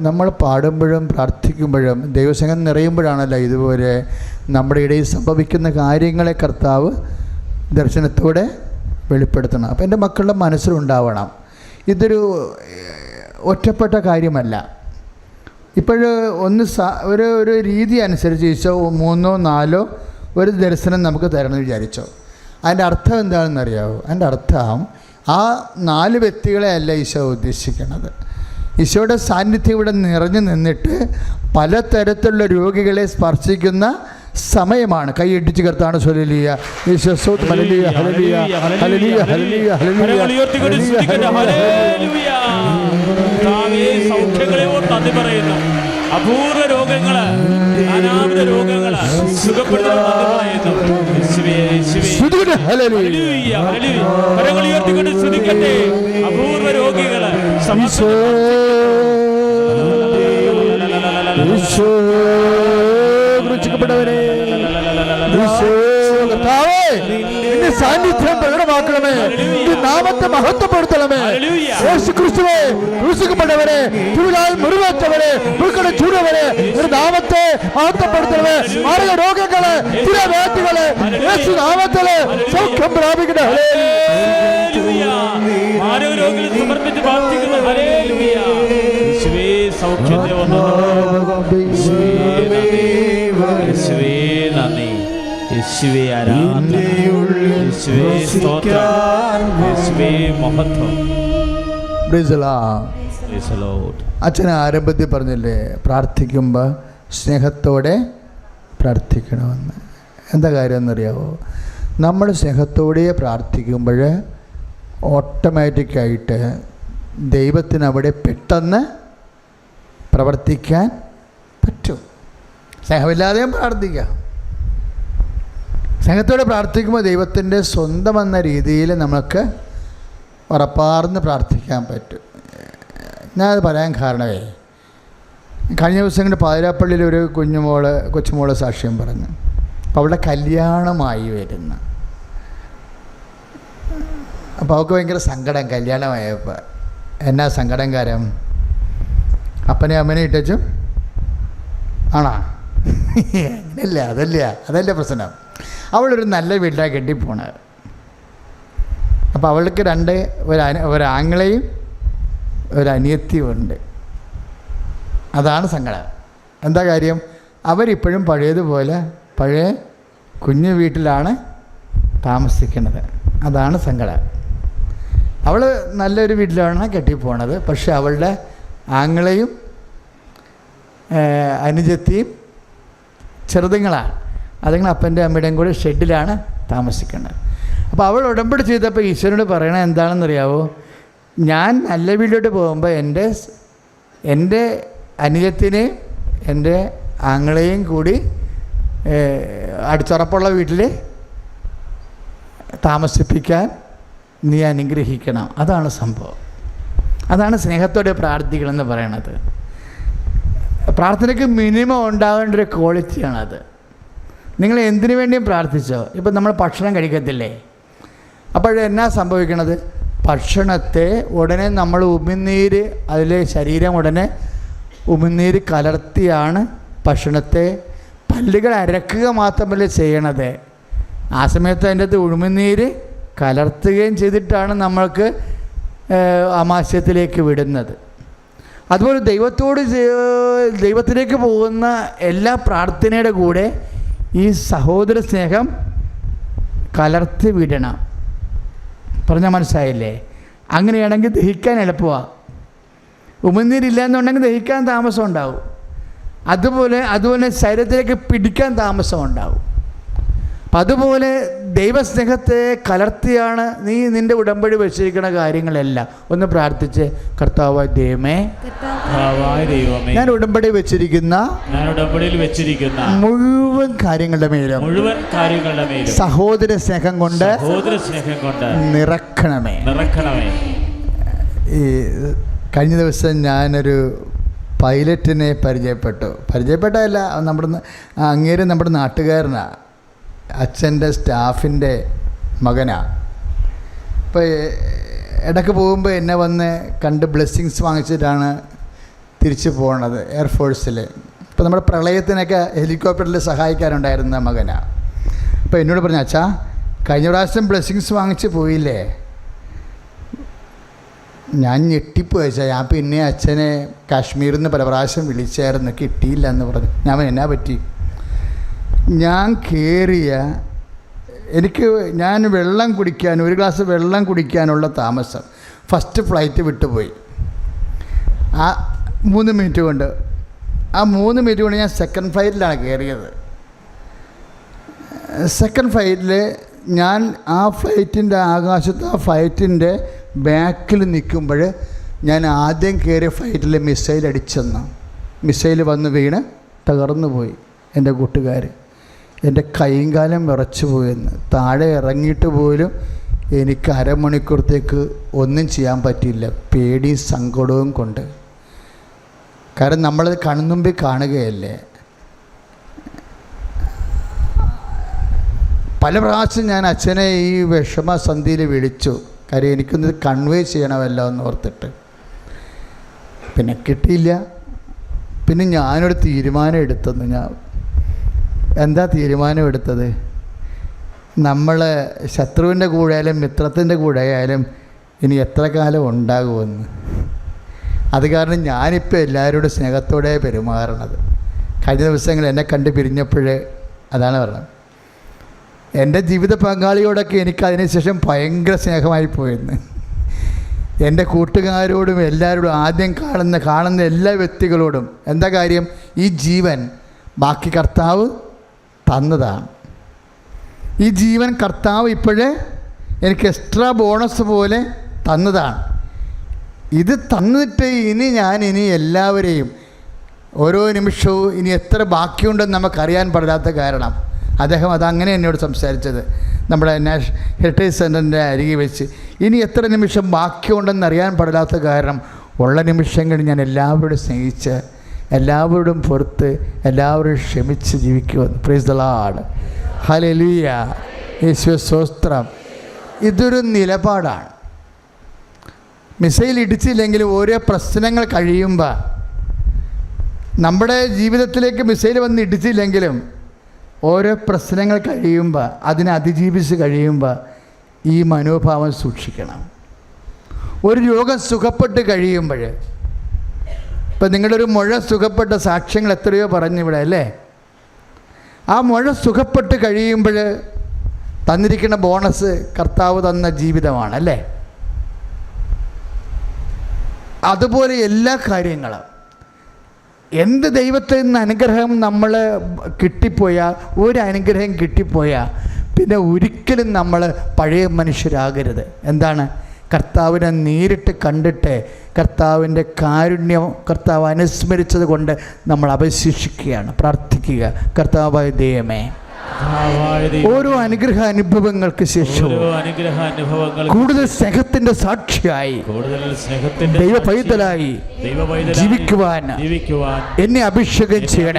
നമ്മൾ പാടുമ്പോഴും പ്രാർത്ഥിക്കുമ്പോഴും ദൈവസംഘം നിറയുമ്പോഴാണല്ലോ ഇതുപോലെ നമ്മുടെ ഇടയിൽ സംഭവിക്കുന്ന കാര്യങ്ങളെ കർത്താവ് ദർശനത്തോടെ വെളിപ്പെടുത്തണം. അപ്പോൾ എന്റെ മക്കളുടെ മനസ്സിലുണ്ടാവണം. ഇതൊരു ഒറ്റപ്പെട്ട കാര്യമല്ല. ഇപ്പോൾ ഒന്ന് ഒരു ഒരു രീതി അനുസരിച്ച് ഈശോ മൂന്നോ നാലോ ഒരു ദർശനം നമുക്ക് തരണം വിചാരിച്ചോ. അതിന്റെ അർത്ഥം എന്താണെന്ന് അറിയാമോ അതിന്റെ അർത്ഥം ആ നാല് വ്യക്തികളെ അല്ല ഈശോ ഉദ്ദേശിക്കുന്നത്. ഈശോയുടെ സാന്നിധ്യം ഇവിടെ നിറഞ്ഞു നിന്നിട്ട് പലതരത്തിലുള്ള രോഗികളെ സ്പർശിക്കുന്ന സമയമാണ്. കൈയിടിച്ച് കർത്താണ് സ്വലിയ ഈശോ സ്തോത്രം. Hallelujah, hallelujah, hallelujah, hallelujah, hallelujah, കരങ്ങൾ ഉയർത്തിക്കൊണ്ട് ഹല്ലേലൂയ, സ്തുതിക്കട്ടെ. ഹല്ലേലൂയ. ഹല്ലേലൂയ. കർത്താവേ, സൗഖ്യങ്ങളെ ഓർത്ത് നന്ദി പറയുന്നു. അപൂർവ രോഗങ്ങൾ സുഖപ്പെടുത്തുന്ന അപൂർവ രോഗികൾ ഈശോ ഈശോ ക്രൂശിക്കപ്പെട്ടവരെ ഈശോ കർത്താവേ നിന്റെ സാന്നിധ്യം പ്രകടമാക്കണമേ നിന്റെ നാമത്തെ മഹത്വപ്പെടുത്തണമേ ഹല്ലേലൂയ. യേശു ക്രിസ്തുവേ ക്രൂശിക്കപ്പെട്ടവരെ ചുരുളാൽ മുറിവേറ്റവരെ പുഴുക്കട ചൂടവരെ ഒരു നാമത്തെ മഹത്വപ്പെടുത്തണമേ മാരക രോഗങ്ങള് സ്ഥിരവേറ്റുകള് യേശു നാമത്തില് സൗഖ്യം പ്രാപിക്കട്ടെ നന്ദി. യേശുവേ നന്ദി യേശുവേ ആരാധന. യേശുവേ സ്തോത്രം. യേശുവേ മഹത്വം. അച്ഛൻ ആരംഭത്തിൽ പറഞ്ഞില്ലേ പ്രാർത്ഥിക്കുമ്പോൾ സ്നേഹത്തോടെ പ്രാർത്ഥിക്കണമെന്ന്. എന്താ കാര്യം എന്നറിയാവോ? നമ്മൾ സ്നേഹത്തോടെ പ്രാർത്ഥിക്കുമ്പോൾ ഓട്ടോമാറ്റിക്കായിട്ട് ദൈവത്തിനവിടെ പെട്ടെന്ന് പ്രവർത്തിക്കാൻ പറ്റും. സ്നേഹമില്ലാതെയും പ്രാർത്ഥിക്കാം. സ്നേഹത്തോടെ പ്രാർത്ഥിക്കുമ്പോൾ ദൈവത്തിന്റെ സ്വന്തം എന്ന രീതിയിൽ നമുക്ക് ഉറപ്പാർന്ന് പ്രാർത്ഥിക്കാൻ പറ്റും. ഞാനത് പറയാൻ കാരണമേ കഴിഞ്ഞ ദിവസം ദിവസങ്ങളിൽ പാതിരാപ്പള്ളിയിൽ ഒരു കുഞ്ഞുമോൾ കൊച്ചുമോൾ സാക്ഷ്യം പറഞ്ഞു. അപ്പോൾ അവളുടെ കല്യാണമായി വരുന്ന. അപ്പോൾ അവൾക്ക് ഭയങ്കര സങ്കടം. കല്യാണമായപ്പോൾ എന്നാ സങ്കടം കാര്യം? അപ്പനെ അമ്മനെ ഇട്ടും ആണാ? അല്ല അതല്ല അതല്ല പ്രശ്നം. അവളൊരു നല്ല വീട്ടിലാണ് കെട്ടിപ്പോണത് അപ്പോൾ അവൾക്ക് രണ്ട് ഒരു ഒരാങ്ങളെയും ഒരു അനിയത്തിയും ഉണ്ട്. അതാണ് സങ്കടം. എന്താ കാര്യം? അവരിപ്പോഴും പഴയതുപോലെ പഴയ കുഞ്ഞു വീട്ടിലാണ് താമസിക്കുന്നത്. അതാണ് സങ്കടം. അവൾ നല്ലൊരു വീട്ടിലാണ് കെട്ടിപ്പോണത്. പക്ഷെ അവളുടെ ആങ്ങളെയും അനുജത്തിയും ചെറുതുങ്ങളാണ്. അതുങ്ങൾ അപ്പന്റെ അമ്മയുടെയും കൂടെ ഷെഡിലാണ് താമസിക്കുന്നത്. അപ്പോൾ അവൾ ഉടമ്പടി ചെയ്തപ്പോൾ ഈശ്വരനോട് പറയണത് എന്താണെന്നറിയാവോ? ഞാൻ നല്ല വീട്ടിലോട്ട് പോകുമ്പോൾ എന്റെ എന്റെ അനുജത്തിനെയും എന്റെ ആങ്ങളെയും കൂടി അടിച്ചുറപ്പുള്ള വീട്ടിൽ താമസിപ്പിക്കാൻ നീ അനുഗ്രഹിക്കണം. അതാണ് സംഭവം. അതാണ് സ്നേഹത്തോടെ പ്രാർത്ഥിക്കണമെന്ന് പറയണത്. പ്രാർത്ഥനയ്ക്ക് മിനിമം ഉണ്ടാകേണ്ട ഒരു ക്വാളിറ്റിയാണത് നിങ്ങൾ എന്തിനു വേണ്ടിയും പ്രാർത്ഥിച്ചോ? ഇപ്പം നമ്മൾ ഭക്ഷണം കഴിക്കത്തില്ലേ? അപ്പോൾ എന്നാ സംഭവിക്കണത്? ഭക്ഷണത്തെ ഉടനെ നമ്മൾ ഉമിനീര് അതിലെ ശരീരം ഉടനെ ഉമിനീര് കലർത്തിയാണ് ഭക്ഷണത്തെ പല്ലുകൾ അരക്കുക മാത്രമല്ല ചെയ്യണത്. ആ സമയത്ത് അതിന്റെ അകത്ത് ഉമിനീര് കലർത്തുകയും ചെയ്തിട്ടാണ് നമ്മൾക്ക് ആമാശയത്തിലേക്ക് വിടുന്നത്. അതുപോലെ ദൈവത്തോട് ദൈവത്തിലേക്ക് പോകുന്ന എല്ലാ പ്രാർത്ഥനയുടെ കൂടെ ഈ സഹോദര സ്നേഹം കലർത്തി വിടണം. പറഞ്ഞാൽ മനസ്സിലായില്ലേ? അങ്ങനെയാണെങ്കിൽ ദഹിക്കാൻ എളുപ്പമാണ് ഉമിനീരില്ല എന്നുണ്ടെങ്കിൽ ദഹിക്കാൻ താമസം ഉണ്ടാവും. അതുപോലെ അതുപോലെ ശരീരത്തിലേക്ക് പിടിക്കാൻ താമസം ഉണ്ടാവും. അപ്പം അതുപോലെ ദൈവസ്നേഹത്തെ കലർത്തിയാണ് നീ നിന്റെ ഉടമ്പടി വെച്ചിരിക്കുന്ന കാര്യങ്ങളെല്ലാം. ഒന്ന് പ്രാർത്ഥിച്ച് കർത്താവ് ദൈവമേ കർത്താവായ ദൈവമേ ഞാൻ ഉടമ്പടി വെച്ചിരിക്കുന്ന ഞാൻ ഉടമ്പടിയിൽ വെച്ചിരിക്കുന്ന മുഴുവൻ കാര്യങ്ങളുടെ മേലും മുഴുവൻ കാര്യങ്ങളുടെ മേലും സഹോദര സ്നേഹം കൊണ്ട് സഹോദര സ്നേഹം കൊണ്ട് നിറക്കണമേ. നിറക്കണമേ. ഈ കഴിഞ്ഞ ദിവസം ഞാനൊരു പൈലറ്റിനെ പരിചയപ്പെട്ടു. പരിചയപ്പെട്ടതല്ല നമ്മുടെ അങ്ങേര് നമ്മുടെ നാട്ടുകാരനാണ് അച്ഛന്റെ സ്റ്റാഫിന്റെ മകനാണ് ഇപ്പോൾ ഇടയ്ക്ക് പോകുമ്പോൾ എന്നെ വന്ന് കണ്ട് ബ്ലെസ്സിങ്സ് വാങ്ങിച്ചിട്ടാണ് തിരിച്ചു പോകണത് എയർഫോഴ്സിൽ ഇപ്പോൾ നമ്മുടെ പ്രളയത്തിനൊക്കെ ഹെലികോപ്റ്ററിൽ സഹായിക്കാനുണ്ടായിരുന്ന മകനാണ് അപ്പോൾ എന്നോട് പറഞ്ഞു അച്ഛാ കഴിഞ്ഞ പ്രാവശ്യം ബ്ലെസ്സിങ്സ് വാങ്ങിച്ച് പോയില്ലേ? ഞാൻ ഞെട്ടിപ്പോയി അച്ഛാ. ഞാൻ പിന്നെ അച്ഛനെ കാശ്മീരിൽ നിന്ന് പല പ്രാവശ്യം വിളിച്ചായിരുന്നു കിട്ടിയില്ല എന്ന് പറഞ്ഞു. ഞാൻ എന്നാ പറ്റി? ഞാൻ കയറിയ എനിക്ക് ഞാൻ വെള്ളം കുടിക്കാൻ ഒരു ഗ്ലാസ് വെള്ളം കുടിക്കാനുള്ള താമസം. ഫസ്റ്റ് ഫ്ലൈറ്റ് വിട്ടുപോയി. ആ മൂന്ന് മിനിറ്റ് കൊണ്ട് ആ മൂന്ന് മിനിറ്റ് കൊണ്ട് ഞാൻ സെക്കൻഡ് ഫ്ലൈറ്റിലാണ് കയറിയത് സെക്കൻഡ് ഫ്ലൈറ്റിൽ ഞാൻ ആ ഫ്ലൈറ്റിന്റെ ആകാശത്ത് ആ ഫ്ലൈറ്റിന്റെ ബാക്കിൽ നിൽക്കുമ്പോൾ ഞാൻ ആദ്യം കയറിയ ഫ്ലൈറ്റിൽ മിസൈൽ അടിച്ചെന്ന്. മിസൈൽ വന്ന് വീണ് തകർന്നു പോയി എന്റെ കൂട്ടുകാർ എന്റെ കൈയും കാലം വിറച്ചു പോയെന്ന്. താഴെ ഇറങ്ങിയിട്ട് പോലും എനിക്ക് അരമണിക്കൂറത്തേക്ക് ഒന്നും ചെയ്യാൻ പറ്റിയില്ല. പേടിയും സങ്കടവും കൊണ്ട്. കാരണം നമ്മളത് കണ്ണുമ്പിൽ കാണുകയല്ലേ? പല പ്രാവശ്യം ഞാൻ അച്ഛനെ ഈ വിഷമസന്ധിയിൽ വിളിച്ചു. കാര്യം എനിക്കൊന്ന് കൺവേ ചെയ്യണമല്ലോ എന്ന് ഓർത്തിട്ട്. പിന്നെ കിട്ടിയില്ല. പിന്നെ ഞാനൊരു തീരുമാനം എടുത്തെന്ന് ഞാൻ എന്താ തീരുമാനമെടുത്തത്? നമ്മൾ ശത്രുവിന്റെ കൂടെ ആയാലും മിത്രത്തിന്റെ കൂടെ ആയാലും ഇനി എത്ര കാലം ഉണ്ടാകുമെന്ന്. അത് കാരണം ഞാനിപ്പോൾ എല്ലാവരോടും സ്നേഹത്തോടെ പെരുമാറണത്. കഴിഞ്ഞ ദിവസങ്ങൾ എന്നെ കണ്ട് പിരിഞ്ഞപ്പോൾ അതാണ് പറഞ്ഞത്. എന്റെ ജീവിത പങ്കാളിയോടൊക്കെ എനിക്ക് അതിനുശേഷം ഭയങ്കര സ്നേഹമായി പോയെന്ന്. എന്റെ കൂട്ടുകാരോടും എല്ലാവരോടും ആദ്യം കാണുന്ന കാണുന്ന എല്ലാ വ്യക്തികളോടും എന്താ കാര്യം? ഈ ജീവൻ ബാക്കി കർത്താവ് തന്നതാണ്. ഈ ജീവൻ കർത്താവ് ഇപ്പോഴേ എനിക്ക് എക്സ്ട്രാ ബോണസ് പോലെ തന്നതാണ്. ഇത് തന്നിട്ട് ഇനി ഞാൻ ഇനി എല്ലാവരെയും ഓരോ നിമിഷവും ഇനി എത്ര ബാക്കിയുണ്ടെന്ന് നമുക്കറിയാൻ പാടില്ലാത്ത കാരണം. അദ്ദേഹം അതങ്ങനെ എന്നോട് സംസാരിച്ചത്. നമ്മുടെ നാഷ് ഹെറിറ്റേജ് സെന്ററിന്റെ അരികെ വെച്ച് ഇനി എത്ര നിമിഷം ബാക്കിയുണ്ടെന്ന് അറിയാൻ പാടില്ലാത്ത കാരണം ഉള്ള നിമിഷങ്ങളിൽ ഞാൻ എല്ലാവരോടും സ്നേഹിച്ച് എല്ലാവരോടും പുറത്ത് എല്ലാവരും ക്ഷമിച്ച് ജീവിക്കുമെന്ന്. Praise the Lord hallelujah Yesu ഇതൊരു നിലപാടാണ്. മിസൈൽ ഇടിച്ചില്ലെങ്കിൽ ഓരോ പ്രശ്നങ്ങൾ കഴിയുമ്പോൾ നമ്മുടെ ജീവിതത്തിലേക്ക് മിസൈൽ വന്ന് ഇടിച്ചില്ലെങ്കിലും ഓരോ പ്രശ്നങ്ങൾ കഴിയുമ്പോൾ അതിനെ അതിജീവിച്ച് കഴിയുമ്പോൾ ഈ മനോഭാവം സൂക്ഷിക്കണം. ഒരു രോഗം സുഖപ്പെട്ട് കഴിയുമ്പോൾ ഇപ്പം നിങ്ങളുടെ ഒരു മുഴ സുഖപ്പെട്ട സാക്ഷ്യങ്ങൾ എത്രയോ പറഞ്ഞിവിടെ അല്ലേ? ആ മുഴ സുഖപ്പെട്ട് കഴിയുമ്പോൾ തന്നിരിക്കുന്ന ബോണസ് കർത്താവ് തന്ന ജീവിതമാണ് അല്ലേ? അതുപോലെ എല്ലാ കാര്യങ്ങളും. എന്ത് ദൈവത്തിൽ നിന്ന് അനുഗ്രഹം നമ്മൾ കിട്ടിപ്പോയാൽ ഒരു അനുഗ്രഹം കിട്ടിപ്പോയാൽ പിന്നെ ഒരിക്കലും നമ്മൾ പഴയ മനുഷ്യരാകരുത്. എന്താണ്? കർത്താവിനെ നേരിട്ട് കണ്ടിട്ട് കർത്താവിന്റെ കാരുണ്യം കർത്താവ് അനുസ്മരിച്ചത് കൊണ്ട് നമ്മൾ അവശേഷിക്കുകയാണ്. പ്രാർത്ഥിക്കുക. കർത്താവായ ദൈവമേ ഓരോ അനുഗ്രഹ അനുഭവങ്ങൾക്ക് ശേഷം കൂടുതൽ സ്നേഹത്തിന്റെ സാക്ഷിയായി ദൈവ പൈതലായി ജീവിക്കുവാൻ എന്നെ അഭിഷേകം ചെയ്യണം